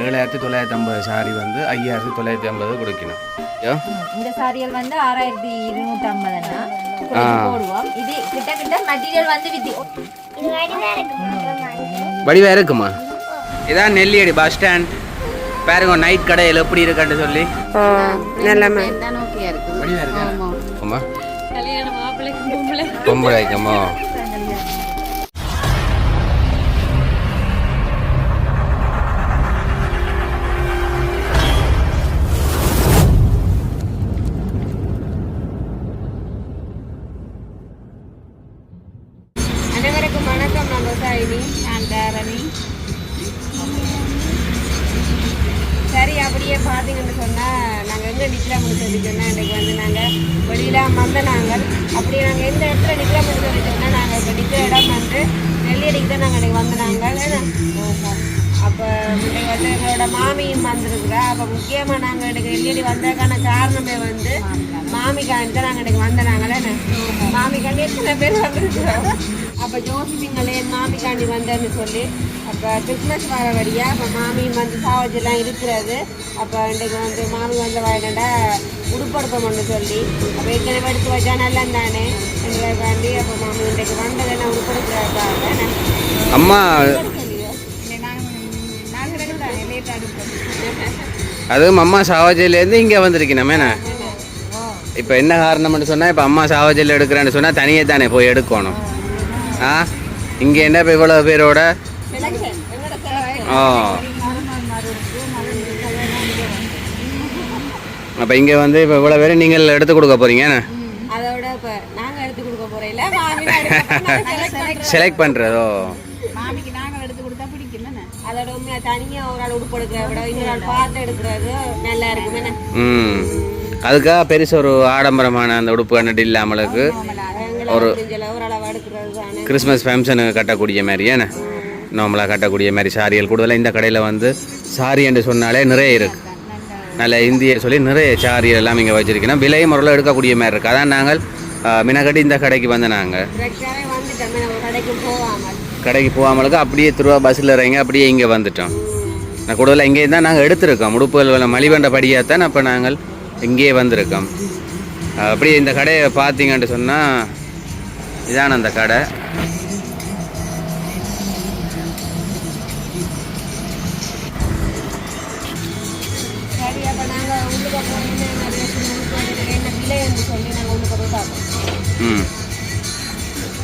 ஏழாயிரத்தி தொள்ளாயிரத்தி ஐம்பது சாரி வந்து ஐயாயிரத்தி தொள்ளாயிரத்தி ஐம்பது கொடுக்கணும். இந்த சாரியல் வந்து ஆறாயிரத்தி இருநூத்தி ஐம்பதுன்னா போடுவோம். இது கிட்ட கிட்ட மெட்டீரியல் வந்து வித்தி வடிவா இருக்குமா? இதான் நெல்லியடி பஸ் ஸ்டாண்ட் பாருங்க நைட் கடையில் எப்படி இருக்குன்னு சொல்லி. நல்லம்மா வடிவா இருக்கா? ஆமா. பொம்பளைக்கமோ? பேர் வந்திருக்கிறோம் அப்போ ஜோசிபிங்களே மாமிக்காண்டி வந்தேன்னு சொல்லி அப்போ கிறிஸ்மஸ் வர வழியா அப்போ மாமியும் வந்து சாவஜெல்லாம் இருக்கிறது. அப்போ இன்றைக்கு வந்து மாமி வந்த வயலண்டா உடுப்படுப்போம்னு சொல்லி அப்போ ஏற்கனவே எடுத்து வச்சா நல்லா தானே? எங்களுக்காண்டி அப்போ மாமி இன்றைக்கு வந்ததெல்லாம் உடுப்படுக்கிறாங்க அம்மா அதுவும் அம்மா சாவஜிலேருந்து இங்கே வந்திருக்கணுமே இப்போ என்ன காரணம்னு சொன்னால் இப்போ அம்மா சாவஜியில் எடுக்கிறேன்னு சொன்னால் தனியே தானே போய் எடுக்கணும். ஆ? இங்கே என்ன இப்போ இவ்வளோ பேரோட? ஓ அப்போ இங்கே வந்து இப்போ இவ்வளோ பேர் நீங்கள் எடுத்து கொடுக்க போகிறீங்க. செலக்ட் பண்ணுறதோ அதோட தனியாக ஒரு ஆள் உடுப்பு எடுக்கிறத விட இன்னொரு ஆள் பார்த்து எடுக்கிறது நல்லா இருக்குமே ம். அதுக்காக பெருசு ஒரு ஆடம்பரமான அந்த உடுப்பு கண்டுட்டு இல்லாமலுக்கு ஒரு கிறிஸ்மஸ் ஃபங்க்ஷனுக்கு கட்டக்கூடிய மாதிரி ஏன்னா நார்மலாக கட்டக்கூடிய மாதிரி சாரிகள் கூடுதலாக இந்த கடையில் வந்து சாரி என்று சொன்னாலே நிறைய இருக்குது நல்ல இந்திய சொல்லி நிறைய சாரிகள் எல்லாம் இங்கே வச்சிருக்கணும் விலையும் முறையில் எடுக்கக்கூடிய மாதிரி இருக்குது அதான் நாங்கள் மினக்கட்டி இந்த கடைக்கு வந்து நாங்கள் கடைக்கு போகாமல் கடைக்கு போகாமலுக்கு அப்படியே திருவா பஸ்ஸில் இறங்கி அப்படியே இங்கே வந்துட்டோம். நான் கூடுதலாக இங்கே தான் நாங்கள் எடுத்திருக்கோம். உடுப்புகள் மலிவண்ட படியாக தான் அப்போ நாங்கள் இங்கேயே வந்திருக்கோம். அப்படியே இந்த கடையை பார்த்தீங்கன்ட்டு சொன்னால் இதான அந்த கடை. ம்.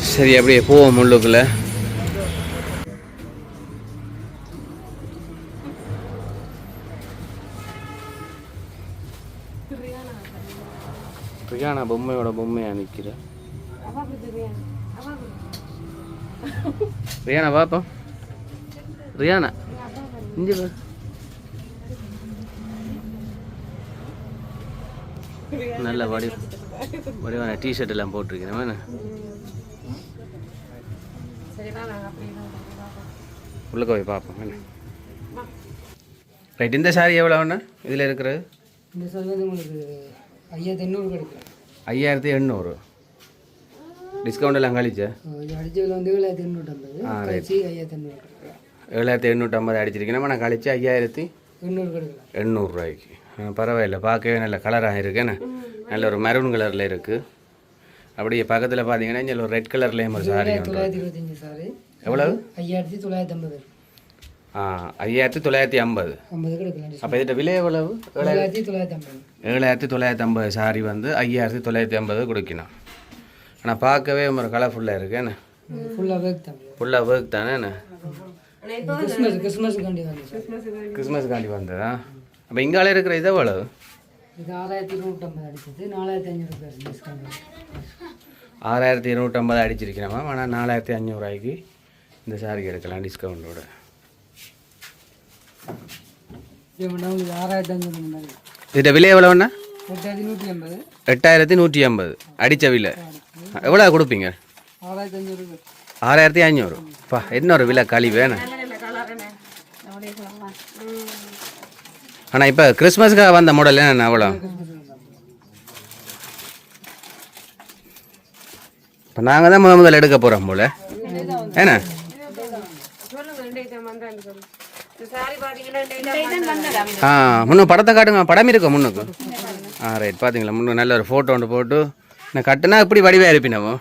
சரி அப்படியே போவோம் உள்ளுக்குள்ள ரியானா பொம்மையோட பொம்மையா நிற்கிற ரியானா பாப்போம். ரியானா இங்கே நல்ல வடி வடிவான டிஷர்ட் எல்லாம் போட்டிருக்கிறேன். உள்ளுக்க போய் பார்ப்போம் என்ன ரைட் இந்த சாரி எவ்வளோண்ணா இதில் இருக்கிறது? இந்த சொல்வது உங்களுக்கு ஐயாயிரத்தி எண்ணூறு கிடைக்கும். ஐயாயிரத்தி எண்ணூறு. டிஸ்கவுண்ட் எல்லாம் கழிச்சா? அடிச்சதில் வந்து ஏழாயிரத்தி எண்ணூற்றம்பது. ஆ. கழிச்சு ஐயாயிரத்தி எண்ணூறு கிடைக்கும். ஏழாயிரத்தி எண்ணூற்றம்பது அடிச்சிருக்கேன் நான் கழிச்சு ஐயாயிரத்தி எண்ணூறு கிடைக்கலாம் எண்ணூறுரூவாய்க்கு பரவாயில்ல பார்க்கவே நல்ல கலராக இருக்குன்னு நல்ல ஒரு மெரூன் கலரில் இருக்குது அப்படியே பக்கத்தில் பார்த்தீங்கன்னா இங்கே ஒரு ரெட் கலர்லேயும் ஒரு சாரி எவ்வளவு? ஐயாயிரத்தி தொள்ளாயிரத்தி ஐம்பது. ஐயாயிரத்தி தொள்ளாயிரத்தி ஐம்பது. அப்போ இதோட விலை எவ்வளவு? தொள்ளாயிரத்தி தொள்ளாயிரத்தி ஐம்பது. ஏழாயிரத்தி தொள்ளாயிரத்தி ஐம்பது சாரி வந்து ஐயாயிரத்தி தொள்ளாயிரத்தி ஐம்பது கொடுக்கணும். ஆனால் பார்க்கவே ஒரு கலர்ஃபுல்லாக இருக்கு. என்ன? ஃபுல்லாக ஒர்க் தான். ஃபுல்லாக ஒர்க் தானே என்ன? கிறிஸ்மஸ் கிறிஸ்மஸுக்காண்டி வந்ததா அப்போ இங்கால இருக்கிற இது எவ்வளவு? இது ஆறாயிரத்தி இருநூற்றம்பது அடிச்சது நாலாயிரத்தி ஐநூறு ஆறாயிரத்தி இருநூற்றம்பது அடிச்சிருக்கிறோமா ஆனால் நாலாயிரத்தி அஞ்சூறுரூவாய்க்கு இந்த சாரி எடுக்கலாம் டிஸ்கவுண்டோட இது மட்டும் உங்களுக்கு ஆறாயிரத்தி ஐநூறு மாதிரி இதோட விலை எவ்வளோண்ணா எட்டாயிரத்தி நூற்றி ஐம்பது எட்டாயிரத்தி நூற்றி ஐம்பது அடித்த விலை. எவ்வளோ கொடுப்பீங்க? ஆறாயிரத்தி ஐநூறு. பா இன்னொரு விலை களி வேணும். ஆனால் இப்போ கிறிஸ்மஸ்க்காக வந்த மாடல் என்ன அவ்வளோ இப்போ நாங்கள் தான் முத முதல்ல எடுக்க போகிறோம் போல. என்ன? பாத்தீங்கன்னா ஆ முன்னு படத்தை காட்டுங்க. படம் இருக்கா முன்னுக்கு? ஆ ரைட் பார்த்தீங்களா முன்னு நல்ல ஒரு ஃபோட்டோ ஒன்று போட்டு நான் கட்டுனா இப்படி வடிவாக இருப்பினவோ?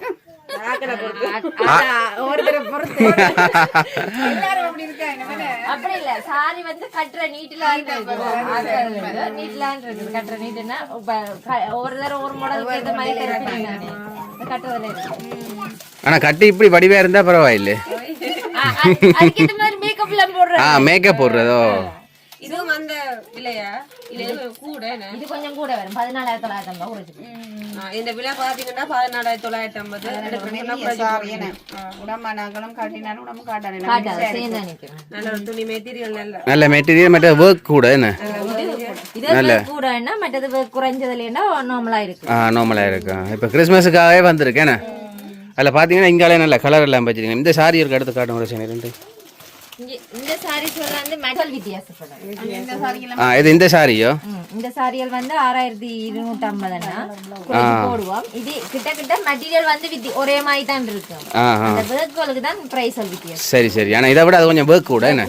சாரி வந்து கட்டுற நீட்லான் நீட்லான் இருக்குது கட்டுற நீட்டுன்னா இப்ப க- ஒரு தடவை ஒரு மாடலுக்கு ஏத்த மாதிரி கட்டுறீங்க. கட்டுறதுல இருக்கு. ஆனால் கட்டி இப்படி வடிவாக இருந்தால் பரவாயில்லை. ஆ, அது- அதுக்கு ஏத்த மாதிரி மேக்கப்ல போடுற ஆ. மேக்கப் போடுறதோ இதுவும் அந்த இல்லையா இல்ல இது கூட என்ன? இது கொஞ்சம் கூட வரும். பதினாலாயிரத்தி தொள்ளாயிரத்தி ஐம்பது இந்த விலை பாத்தீங்கன்னா பதினாலாயிரத்தி தொள்ளாயிரத்தி ஐம்பது. உடம்பானாங்களும் காட்டினாலும் உடம்பு நல்ல ஒரு துணி மெட்டீரியல் நல்ல. நல்ல மெட்டீரியல் மற்ற ஒர்க் கூட என்ன? இது கூடன்னா மற்றது குறைஞ்சதுலன்னா நார்மலா இருக்கு. ஆ நார்மலாக இருக்கும் இப்போ கிறிஸ்மஸுக்காகவே வந்திருக்கேன் அதில் பார்த்தீங்கன்னா இங்காலே நல்ல கலர் எல்லாம் வச்சிருக்கேன் இந்த சாரி இருக்கு அடுத்து காட்டும் ஒரு சரி ரெண்டு. இந்த சாரீஸ் வந்து மெட்டல் வித்தியாசப்படும். ஆ இது இந்த சாரியோ? இந்த சாரியல் வந்து ஆறாயிரத்தி இருநூத்தி ஐம்பதுன்னா குறைச்சு போடுவோம். இது கிட்ட கிட்ட மெட்டீரியல் வந்து வித்தி ஒரே மாதிரி தான் இருக்கும். ஆ அந்த வேர்க்குவலுக்கு தான் பிரைஸ் வித்தியாசம். சரி சரி. ஆனால் இதை விட அது கொஞ்சம் ஒர்க் கூட என்ன?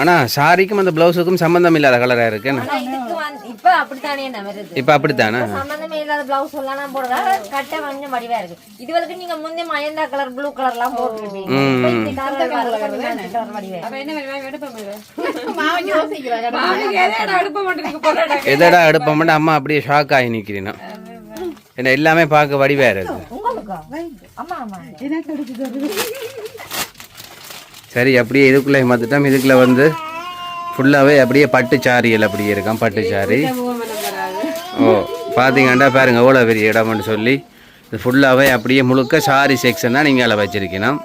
ஆனால் சாரிக்கும் அந்த ப்ளவுஸுக்கும் சம்மந்தம் இல்லாத கலராக இருக்கு என்ன? இப்ப அப்படித்தானே என்ன வருது இப்போ அப்படித்தானே? சம்பந்தமே இல்லாத பிளவுஸ் எல்லாம் நான் போடுறா கட்ட கொஞ்சம் வடிவா இருக்கு. இதுவரைக்கும் நீங்க முந்தைய மயந்தா கலர் ப்ளூ கலர் எல்லாம் போட்டுருப்பீங்க. வடிவா எதடா எடுப்போம்னா அம்மா அப்படியே ஷாக் ஆகி நிற்கிறீனா என்ன எல்லாமே பார்க்க வடிவாக இருக்கு. சரி அப்படியே இதுக்குள்ளே மாற்றிட்டோம் இதுக்குள்ளே வந்து ஃபுல்லாகவே அப்படியே பட்டு சாரிகள் அப்படியே இருக்கான் பட்டு சாரி ஓ பார்த்தீங்கன்னா பாருங்கள் எவ்வளோ பெரிய இடம்னு சொல்லி. இது ஃபுல்லாகவே அப்படியே முழுக்க சாரி செக்ஷன் தான் நீங்கள் அதில் வச்சிருக்கணும்.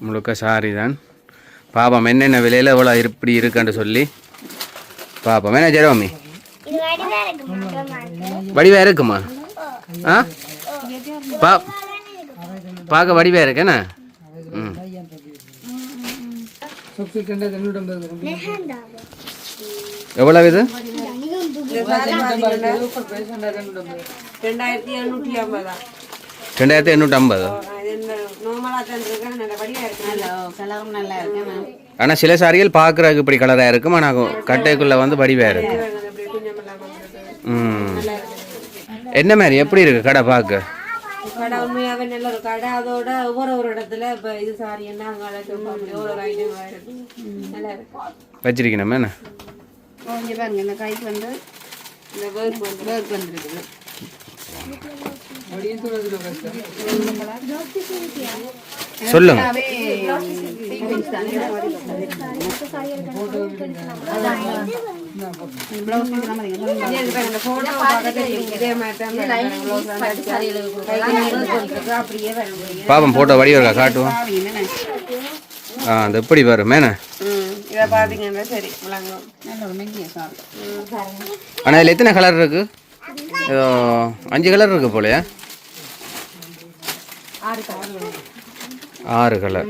முழுக்க சாரி தான். பாப்போம் என்னென்ன விலையில் எவ்வளோ இப்படி இருக்குன்னு சொல்லி. பாப்போம் என்ன ஜெரோமி வடிவாக இருக்குமா? ஆ? பா பார்க்க வடிவாக இருக்கேண்ணா ம். எவ்வளவு இது? ரெண்டாயிரத்தி எழுநூற்றி ஐம்பதா? ரெண்டாயிரத்தி எண்ணூற்றி ஐம்பது ஆனால் சில சாரிகள் பார்க்குறதுக்கு இப்படி கலராக இருக்கும் ஆனால் கட்டைக்குள்ளே வந்து வடிவாக இருக்கும் என்ன மாதிரி? எப்படி இருக்கு கடை பார்க்க? கடை உண்மையாவே நல்ல ஒரு கடை. அதோட ஒவ்வொரு ஒரு இடத்துல இப்ப இது சாரி என்ன அங்க அப்படி ஒரு ஐட்டம் நல்லா இருக்கு. வச்சிருக்கணும் என்ன? இங்க பாருங்க இந்த கைக்கு வந்து இந்த வேர்க் வந்து வேர்க் வந்துருக்குது. சொல்லுங்க. தான்? பாப்பம் போட்டோ வடி இருக்கா? காட்டுவோம். ஆ அது எப்படி பாரு மேன. இதை பார்த்தீங்கன்னா சரி விளங்கும் ஆனால் இதில் எத்தனை கலர் இருக்கு? ஏதோ அஞ்சு கலர் இருக்கு போலயா. ஆறு கலர் ஆறு கலர்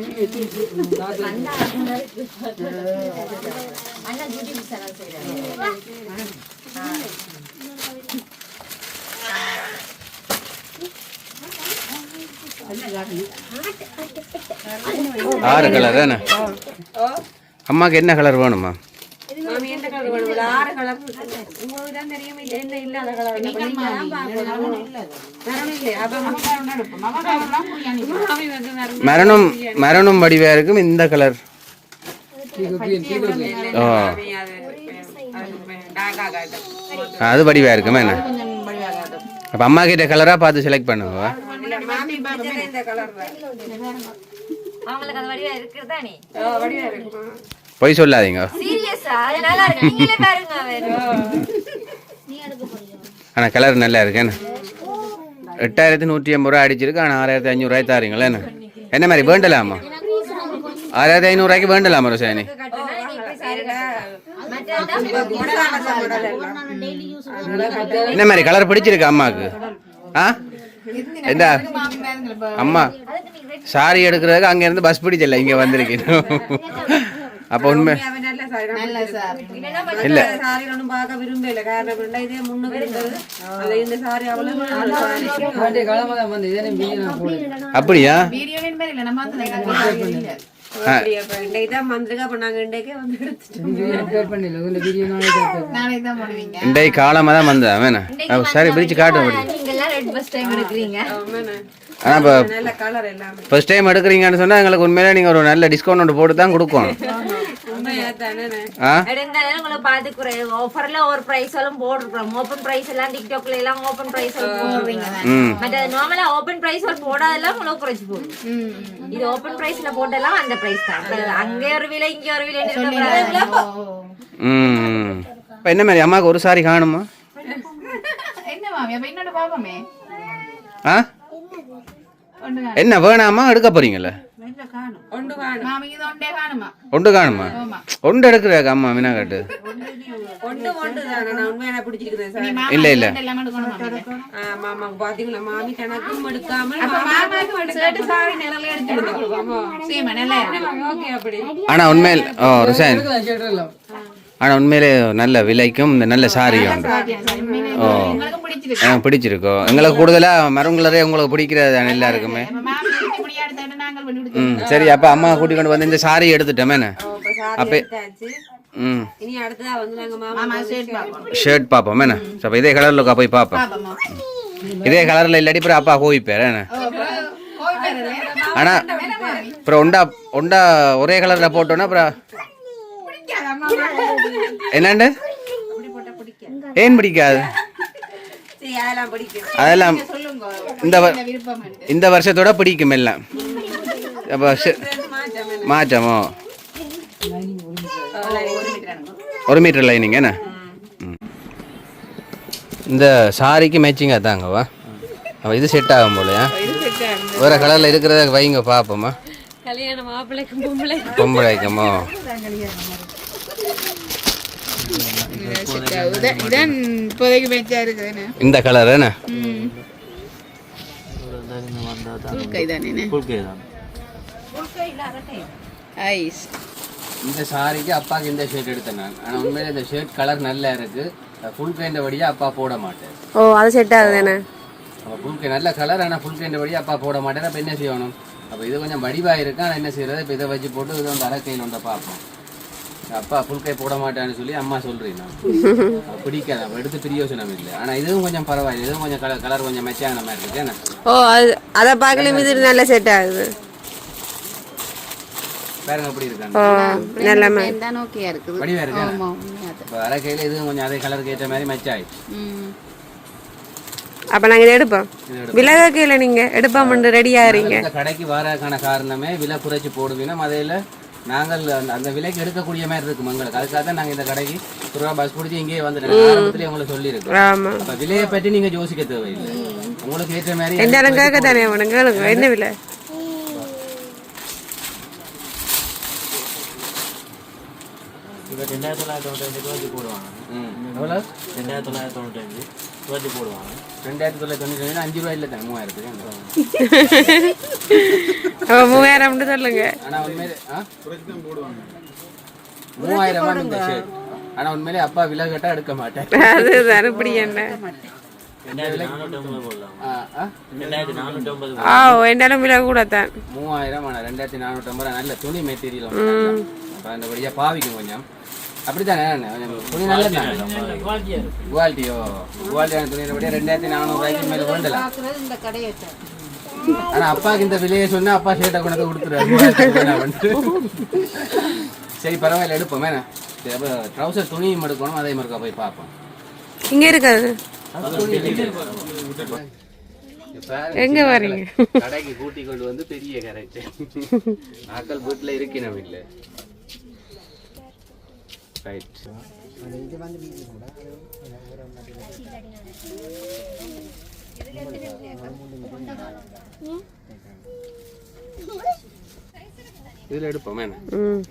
ஆறு கலர் தானே? அம்மாவுக்கு என்ன கலர் வேணுமா? ஆறு கலர் உங்களுக்கு தான் தெரியும் என்ன கலர் மரணம் மரணம் வடிவாக இருக்கும் இந்த கலர் அது வடிவாக இருக்கும் என்ன அப்போ அம்மா கிட்ட கலராக பார்த்து செலக்ட் பண்ணுவா கலர் வடிவா வடிவா பொய் சொல்லாதீங்க சீரியஸா அது நல்லா இருக்கு நீங்களே பாருங்க அவர் ஆனால் கலர் நல்லா இருக்கேன்னு என்ன எட்டாயிரத்தி நூற்றி ஐம்பது ரூபா அடிச்சிருக்கு ஆனால் ஆறாயிரத்தி ஐநூறுரூவாய் தாரீங்களா என்ன என்ன மாதிரி வேண்டலாமா? ஆறாயிரத்தி ஐநூறுரூவாய்க்கு வேண்டலாமா ரோசானி என்ன மாதிரி கலர் பிடிச்சிருக்கு அம்மாவுக்கு? ஆ? என்ன அம்மா சாரி எடுக்கிறதுக்கு அங்கேருந்து பஸ் பிடிச்சல இங்கே வந்திருக்கணும் அப்போ உண்மை இல்ல சாரி ஒன்றும் பார்க்க விரும்பல காரணம் என்ன, இதே முன்னுக்கு இருந்தது அது இந்த சாரி அவ்வளவு அப்படியா தான் நாங்க வந்து வேணா சரி பிரிச்சு நீங்க இப்போ எல்லாமே ஃபர்ஸ்ட் டைம் எடுக்கிறீங்கன்னு சொன்னால் எங்களுக்கு உண்மையிலே நீங்கள் ஒரு நல்ல டிஸ்கவுண்ட் ஒன்று போட்டு தான் கொடுக்கும் குறை. ஆஃபர்ல ஒரு பிரைஸ் எல்லாம் போட்டுருக்கோம் ஓப்பன் பிரைஸ் எல்லாம் டிக்டாக்ல எல்லாம் ஓப்பன் பிரைஸ் போடுறீங்க. ம். மற்ற நார்மலா ஓப்பன் பிரைஸ் ஒரு போடாதெல்லாம் உங்களுக்கு குறைச்சு போடும் இது ஓப்பன் பிரைஸ்ல போட்டெல்லாம் அந்த பிரைஸ் தான். அங்கே ஒரு விலை இங்க ஒரு விலை இப்போ என்ன மாதிரி அம்மாவுக்கு ஒரு சாரி காணுமா? என்ன மாமி அப்ப இன்னொன்று பாப்போமே ஆ? என்ன வேணாமா? எடுக்க போறீங்களே ஒன்று காணுமா ஒன்று எடுக்கிறாங்க அம்மா சாரி இல்லை இல்லை ஆனால் உண்மையில் ஓ ரிசைன். ஆனால் உண்மையிலே நல்ல விலைக்கும் இந்த நல்ல சாரி உண்டு ஓ உங்களுக்கு பிடிச்சிருக்கு எங்களுக்கு கூடுதலாக மரம் உங்களுக்கு பிடிக்கிறது எல்லாருக்குமே மாமி இப்படி எடுத்தாட்டு நாங்கள் பண்ணி கொடுத்து ம் சரி அப்போ அம்மா கூட்டி கொண்டு வந்து இந்த சாரி சாரி எடுத்தாச்சு. ம். ஷர்ட் பார்ப்போம். என்ன? அப்போ இதே கலரில் போய் பார்ப்போம். பாப்போமா இதே கலரில் இல்லாட்டி அப்புறம் அப்பா கோவிப்பார் என்ன? கோய் பேரு ஆனால் அப்புறம் ஒண்டா ஒண்டா ஒரே கலரில் போட்டோன்னா அப்புறம் என்னண்டு? ஏன் பிடிக்காது? அதெல்லாம் பிடிக்கும். அதெல்லாம் சொல்லுங்க. இந்த இந்த வருஷத்தோட பிடிக்கும் எல்லாம். அப்போ மாற்றம் ஒரு மீட்டர் லைனிங் என்ன ம். இந்த சாரிக்கு மேட்சிங்காக தாங்கவா அப்போ இது செட் ஆகும் போலையா வேறு கலரில் இருக்கிறத வைங்க பார்ப்போமா கல்யாண மாப்பிள்ளைக்கு பொம்பளை பொம்பளைக்கமோ இந்த கலர் என்ன ஐஸ் இந்த சாரிக்கு அப்பாவுக்கு இந்த ஷர்ட் எடுத்தேன் நான் ஆனால் உண்மையில இந்த ஷர்ட் கலர் நல்லா இருக்கு. ஃபுல் கைண்ட வழியா அப்பா போட மாட்டேன் ஓ அது செட் ஆகுதுண்ணே அப்போ ஃபுல் கை நல்ல கலர் ஆனால் ஃபுல் கைண்ட வழியா அப்பா போட மாட்டேன் அப்போ என்ன செய்யணும்? அப்போ இது கொஞ்சம் வடிவாக இருக்கு. ஆனால் என்ன செய்யறது? இப்போ இதை வச்சு போட்டு இது வந்து அரைக்கையில் வந்து பார்ப்போம். அப்பா ஃபுல் கை போட மாட்டேன்னு சொல்லி அம்மா சொல்றீங்க பிடிக்காது. அப்போ எடுத்து பிரியோசனம் இல்லை. ஆனால் இதுவும் கொஞ்சம் பரவாயில்லை. இதுவும் கொஞ்சம் கலர் கலர் கொஞ்சம் மெச்சான மாதிரி இருக்கு. ஓ அது அதை பார்க்கல இது நல்ல செட் ஆகுது. பாருங்க எப்படி இருக்காங்க தான் ஓகேயா இருக்குது. வடிவா இருக்கு? இப்போ அரைக்கையில் இதுவும் கொஞ்சம் அதே கலருக்கு ஏற்ற மாதிரி மெச்சாயிடுச்சு ம். அப்ப நாங்க இதை எடுப்போம். இது. விலக கீழே நீங்க எடுப்போம் ரெடி ஆகிறீங்க இந்த கடைக்கு வரக்கான காரணமே விலை குறைச்சி போடுவீங்கன்னா அதில் நாங்கள் அந்த- அந்த விலைக்கு எடுக்கக்கூடிய மாதிரி இருக்கும் எங்களுக்கு அதுக்காக தான் நாங்கள் இந்த கடைக்கு ஒரு ரூபா பஸ் பிடிச்சி இங்கேயே வந்துட்டோம் ஆரம்பத்திலே உங்களுக்கு சொல்லியிருக்கோம். ஆமா. அப்போ விலையை பற்றி நீங்கள் யோசிக்க தேவையில்லை. உங்களுக்கு ஏற்ற மாதிரி என்ன விலை இப்போ ரெண்டாயிரத்தி தொள்ளாயிரத்தி தொண்ணூத்தஞ்சு ரூபாய்க்கு போடுவாங்க எவ்வளோ ரெண்டாயிரத்தி தொள்ளாயிரத்தி தொண்ணூத்தஞ்சு ரூபாய்க்கு போடுவாங்க ரெண்டாயிரத்தி தொள்ளாயிரத்தி தொண்ணூற்றி அஞ்சு ரூபாய் இல்லை தான் மூவாயிரத்துக்கு மூவாயிரம்னு சொல்லுங்க ஆனால் உண்மையிலே ஆ மூவாயிரம் இந்த ஆனால் உண்மையிலே அப்பா விலை கேட்டால் எடுக்க மாட்டேன் அதுதான் இப்படி என்ன ஆ ரெண்டாயிரத்தி நானூற்றி ஐம்பது மூவாயிரம் நல்ல துணி மெட்டீரியல் அப்போ அந்த படியாக பாவிக்கும் கொஞ்சம் அப்படித்தானே? துணி நல்ல குவாலிட்டியாக இருக்கு குவாலிட்டியோ? குவாலிட்டியான துணியை விட ரெண்டாயிரத்தி நானூறுபாய்க்கு மேலே வேண்டலாம் இந்த கடையை ஆனால் அப்பாவுக்கு இந்த விலையை சொன்னா அப்பா ஷேட்டை கொண்டு கொடுத்துருவாரு. சரி பரவாயில்ல எடுப்போம். வேணா ட்ரௌசர் துணியும் எடுக்கணும் அதே மாதிரி போய் பார்ப்போம். இங்க இருக்காது எங்க வரீங்க? கடைக்கு கூட்டி கொண்டு வந்து பெரிய கரெக்ட் ஆக்கள் வீட்டில் இருக்கணும் இல்லை. ரைட் இதில் எடுப்போம் ம்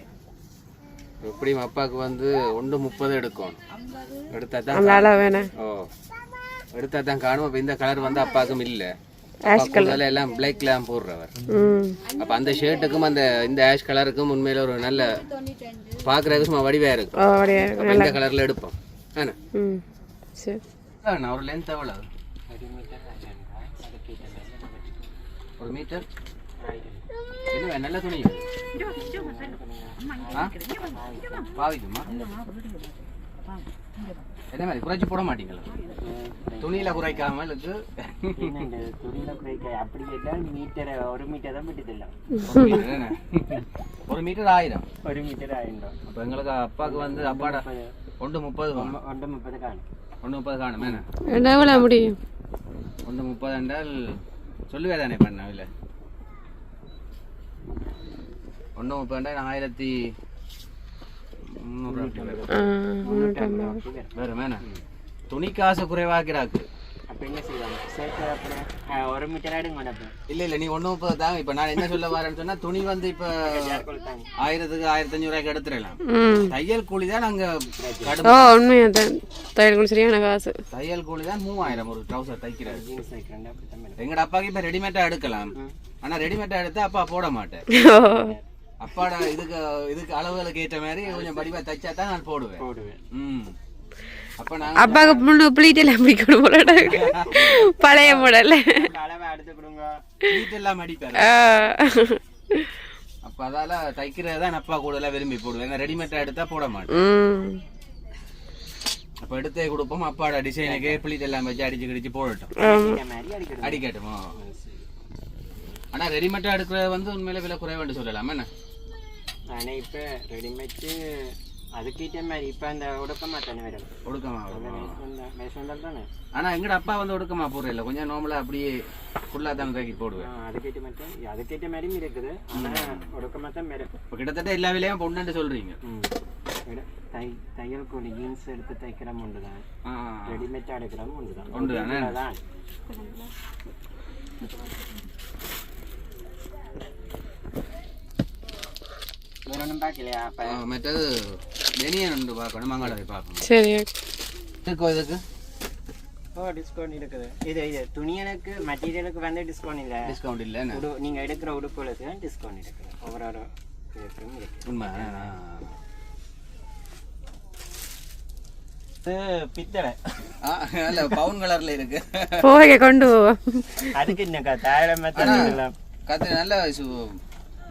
எப்படியும் அப்பாவுக்கு வந்து ஒன்று முப்பது எடுக்கும். எடுத்தா தான் ஓ எடுத்தா தான் காணும். இந்த கலர் வந்து அப்பாவுக்கும் இல்லை. கலர் எல்லாம் பிளாக்லாம் போடுறவர். ம். அப்ப அந்த ஷர்ட்டுக்கும் அந்த இந்த ஆஷ் கலருக்கும் உண்மையில ஒரு நல்ல பாக்குறதுக்கு சும்மா வடிவா இருக்கும். இந்த கலர்ல எடுப்போம். ம். சரி. ஒரு லென்த் எவ்வளவு? ஒரு மீட்டர் என்ன நல்ல துணி? பாவிக்குமா? என்ன மாதிரி குறைச்சி போட மாட்டீங்களா? துணியில குறைக்காம இருக்கு துணியில குறைக்க அப்படி கேட்டால் மீட்டர் ஒரு மீட்டர் தான் விட்டுதில்ல ஒரு மீட்டர் என்ன? ஒரு மீட்டர் ஆயிரம். ஒரு மீட்டர் ஆயிரம். அப்ப எங்களுக்கு அப்பாவுக்கு வந்து அப்பாட ஒன்று முப்பது. ஒன்று முப்பது காணும். ஒன்று முப்பது காணும் என்ன? முடியும்? ஒன்று முப்பது என்றால் சொல்லுவே தானே பண்ண இல்லை ஒன்று முப்பது என்றால் ஆயிரத்தி முந்நூறு ஆ முந்நூற்றம்பது வேறு மேன துணி காசு குறைவாக்கிறாக்கு ஒரு மீட்டர் ஆயிடுங்க மேடம். இல்லை இல்லை நீ ஒன்று முப்பது தான் இப்போ நான் என்ன சொல்ல வரேன்னு சொன்னால் துணி வந்து இப்போ ஆயிரத்துக்கு ஆயிரத்தி அஞ்சூறுவாய்க்கு எடுத்துடலாம். ம். தையல் கூலி தான் உண்மையாக தான் தையல் கூட சரியான காசு. தையல் கூலி தான் மூவாயிரம் ஒரு ட்ரௌசர் தைக்கிறாரு. ஜீன்ஸ் வைக்கிறேன் அப்படி தான் மேடம். எங்கட அப்பாக்கு இப்போ ரெடிமேடாக எடுக்கலாம். ஆனா ரெடிமேடாக எடுத்தா அப்பா போட மாட்டேன் அப்பாட இதுக்கு இதுக்கு அளவுகளுக்கு ஏற்ற மாதிரி கொஞ்சம் படிவா தைச்சா தான் நான் போடுவேன். போடுவேன். ம். அப்ப நாங்க அப்பாவுக்கு முழு பிளீட் எல்லாம் பிடிக்கணும் பழைய மாடல் அளவை கொடுங்க. எல்லாம் அடிப்பாரு. அப்ப அதால தைக்கிறது தான் அப்பா கூட எல்லாம் விரும்பி போடுவேன். ஏன்னா ரெடிமேடா எடுத்தா போட மாட்டேன். ம். அப்ப எடுத்தே கொடுப்போம். அப்பாட டிசைனுக்கு பிளிட் எல்லாம் வச்சு அடிச்சு கிடிச்சு போடட்டும். அடிக்கட்டுமோ? ஆனா ரெடிமேடா எடுக்கிறது வந்து உண்மையில விலை குறைவாண்டு சொல்லலாம். என்ன? ஆனால் இப்போ ரெடிமேட்டு அதுக்கிட்ட மாதிரி இப்போ அந்த உடக்கமா தானே மேடம் ஒடுக்கமா வரும். தானே ஆனா எங்கட அப்பா வந்து ஒடுக்கமா போடுறது இல்ல. கொஞ்சம் நார்மலா அப்படியே ஃபுல்லா தான் தூக்கி போடுவேன். அதுக்கிட்ட மட்டும் அதுக்கிட்ட மாதிரியும் இருக்குது. ஆனால் உடக்கமா தான் மேடம் இப்ப கிட்டத்தட்ட எல்லா விலையும் ம். மேடம் தை தையல் கூலி ஜீன்ஸ் எடுத்து தைக்கிறோம் ஒன்று தான். ரெடிமேட் எடுக்கிறோம் ஒன்று தான். ஒன்று தானே? வேற ஒன்றும் பார்க்கலையா அப்போ ஆ, மற்றது வெனியன் ஒன்று பார்க்கணும் மங்களவை பார்க்கணும் சரி இதுக்கு இதுக்கு ஓ டிஸ்கவுண்ட் இருக்குது இது இது துணியலுக்கு மெட்டீரியலுக்கு வந்து டிஸ்கவுண்ட் இல்லை டிஸ்கவுண்ட் இல்லைன்னு உடு நீங்கள் எடுக்கிற உடுப்புகளுக்கு டிஸ்கவுண்ட் இருக்குது ஒவ்வொரு இதுக்கும் இருக்குது உண்மை இது பித்தளை இல்ல பவுன் கலர்ல இருக்கு போக கொண்டு போவோம் அதுக்கு என்னக்கா தாயிரம் மெத்தலாம் கத்து நல்ல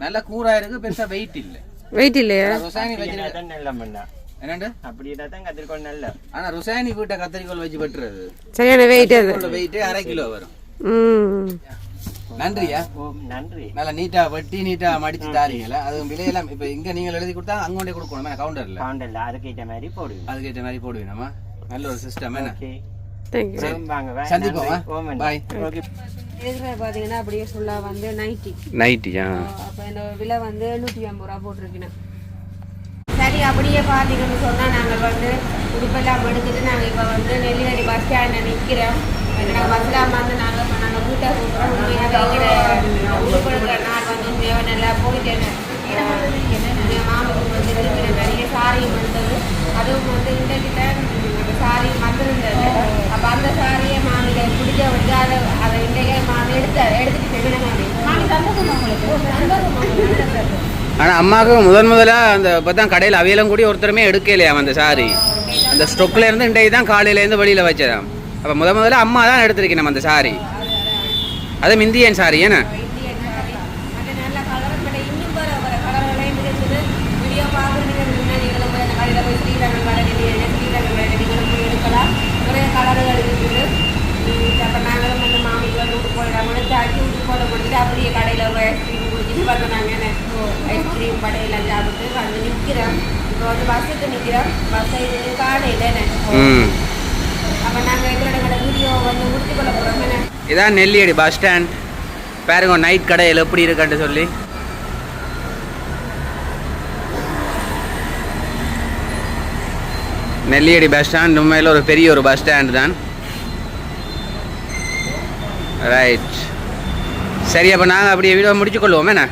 நல்ல கூரா இருக்கு பெருசா வெயிட் இல்ல. வெயிட் இல்லையா? ருசாயனி வச்சிருக்க தான் நல்ல பண்ணா என்னண்டு? அப்படின்னா தான் கத்திரிக்கோள் நல்ல. ஆனா ருசாயனி வீட்டை கத்திரிக்கோல் வச்சு வெட்டுறது. சரியான வெயிட் அது. வெயிட் அரை கிலோ வரும். ம். நன்றியா? ஓ நன்றி. நல்லா நீட்டா வெட்டி நீட்டா மடிச்சு தாரீங்களா அது விலையெல்லாம் இப்ப இங்க நீங்க எழுதி கொடுத்தா அங்க கொண்டே கொடுக்கணும் கவுண்டர்ல கவுண்டர்ல அதுக்கிட்ட மாதிரி போடுவீங்க அதுக்கேற்ற மாதிரி போடுவீங்கம்மா நல்ல ஒரு சிஸ்டம் என்ன? சந்திப்போம் பாய் ஓகே பார்த்தீங்கன்னா அப்படியே சொல்ல வந்து நைட்டி நைட்டியா அப்போ இந்த விலை வந்து நூற்றி ஐம்பது ரூபா போட்டிருக்கேன் சரி அப்படியே பார்த்தீங்கன்னு சொன்னால் நாங்கள் வந்து உடுப்பெல்லாம் எடுத்துட்டு நாங்கள் இப்போ வந்து நெல்லியடி பஸ் ஸ்டாண்டில் நிற்கிறோம் எங்களோட பஸ்ஸில் வந்து நாங்கள் இப்போ நாங்கள் வீட்டை கூப்பிட்றோம் உண்மையாக வைக்கிற உடுப்பு எடுக்கிற நாள் வந்து உண்மையாக நல்லா போயிட்டு என்ன மாமனுக்கு வந்து இருக்கிற நிறைய சாரியும் வந்தது. அதுவும் வந்து அந்த சாரி வந்திருந்தது. அப்போ அந்த சாரியை மாமியில பிடிக்க வச்சு அதை அதை இன்றைக்கே மாமி எடுத்து எடுத்துட்டு செவின மாமி. மாமி சந்தோஷமா உங்களுக்கு? சந்தோஷமா உங்களுக்கு? அம்மாவுக்கு முதன் முதலாக அந்த இப்போ தான் கடையில் அவையெல்லாம் கூடி ஒருத்தருமே எடுக்கலையாம் அந்த சாரி அந்த ஸ்டொக்ல இருந்து இன்றைக்கு தான் காலையிலேருந்து வெளியில் வெளியில அப்போ முத முதல்ல அம்மா தான் எடுத்திருக்கணும் அந்த சாரி அதுவும் இந்தியன் சாரி ஏன்னா இந்தியன் சாரி அது நல்ல கலர் கடை இன்னும் வர வர கலர்களையும் இருக்குது வீடியோ பார்க்குறீங்க நீங்களும் போய் அந்த கடையில் போய் ஸ்ரீரங்கம் கடை ஸ்ரீரங்கம் கடை நீங்களும் போய் எடுக்கலாம் நிறைய கலர்கள் இருக்குது அப்போ நாங்களும் வந்து மாமிக்கு வந்து விட்டு போயிடலாம் முடிச்சு அடிச்சு விட்டு போட முடிச்சுட்டு அப்படியே கடையில் போய் ஐஸ்கிரீம் குடிச்சிட்டு வந்தோம் நாங்கள் என்ன ஐஸ்கிரீம் கடையில் சாப்பிட்டு வந்து நிற்கிறோம் இப்போ வந்து பஸ்ஸுக்கு நிற்கிறோம் பஸ்ஸை இது காலையில் என்ன ம். அப்போ நாங்கள் எங்களோட வீடியோ வந்து முடிச்சு கொள்ள போகிறோம் என்ன? இதான் நெல்லியடி பஸ் ஸ்டாண்ட் பாருங்க நைட் கடையில் எப்படி இருக்குன்னு சொல்லி. நெல்லியடி பஸ் ஸ்டாண்ட் உண்மையில் ஒரு பெரிய ஒரு பஸ் ஸ்டாண்ட் தான். ரைட் சரி அப்போ நாங்கள் அப்படியே வீடியோ முடிச்சுக்கொள்வோம் என்ன?